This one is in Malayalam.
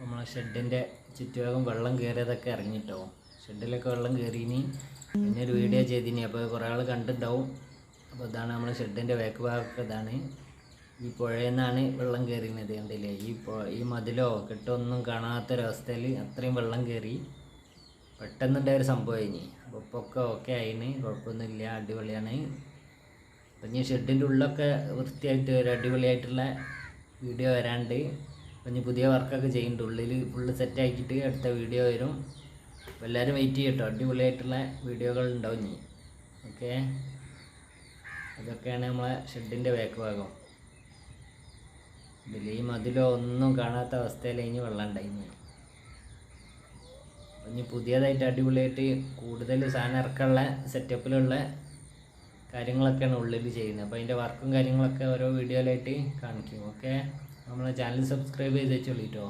നമ്മളെ ഷെഡിന്റെ ചുറ്റുഭാഗം വെള്ളം കയറിയതൊക്കെ ഇറങ്ങിട്ടോ. ഷെഡിലൊക്കെ വെള്ളം കയറിയിനി പിന്നെ ഒരു വീഡിയോ ചെയ്തിനി. അപ്പോൾ കുറേ ആൾ കണ്ടിട്ടുണ്ടാവും അപ്പോൾ ഇതാണ് നമ്മളെ ഷെഡിന്റെ ബാക്ക് ഭാഗമൊക്കെ ഇതാണ്. ഈ പുഴയിൽ നിന്നാണ് വെള്ളം കയറിയത് കണ്ടില്ലേ? ഈ ഈ മതിലോ കെട്ടൊന്നും കാണാത്തൊരവസ്ഥയിൽ അത്രയും വെള്ളം കയറി പെട്ടെന്നുണ്ടായ ഒരു സംഭവം ഇനി അപ്പോൾ ഇപ്പോൾ ഒക്കെ ഓക്കെ ആയിന്. കുഴപ്പമൊന്നുമില്ല. അടിപൊളിയാണ്. അപ്പം ഞാൻ ഷെഡിന്റെ ഉള്ളൊക്കെ വൃത്തിയായിട്ട് ഒരു അടിപൊളിയായിട്ടുള്ള വീഡിയോ വരാണ്ട്. ഇനി പുതിയ വർക്കൊക്കെ ചെയ്യുന്നുണ്ട്. ഉള്ളിൽ ഫുള്ള് സെറ്റാക്കിയിട്ട് അടുത്ത വീഡിയോ വരും. അപ്പോൾ എല്ലാവരും വെയിറ്റ് ചെയ്യട്ടോ. അടിപൊളിയായിട്ടുള്ള വീഡിയോകൾ ഉണ്ടാവും ഇനി. ഓക്കെ അതൊക്കെയാണ് നമ്മളെ ഷെഡിന്റെ ബാക്ക് ഭാഗം. ഇതിൽ ഈ മതിലോ ഒന്നും കാണാത്ത അവസ്ഥയിൽ ഇനി വെള്ളം ഉണ്ടായിരുന്നു ഇനി. പുതിയതായിട്ട് അടിപൊളിയായിട്ട് കൂടുതൽ സാധനം ഇറക്കാനുള്ള സെറ്റപ്പിലുള്ള കാര്യങ്ങളൊക്കെയാണ് ഉള്ളിൽ ചെയ്യുന്നത്. അപ്പോൾ അതിന്റെ വർക്കും കാര്യങ്ങളൊക്കെ ഓരോ വീഡിയോയിലായിട്ട് കാണിക്കും. ഓക്കെ നമ്മളെ ചാനൽ സബ്സ്ക്രൈബ് ചെയ്ത് വെച്ചോളിട്ടോ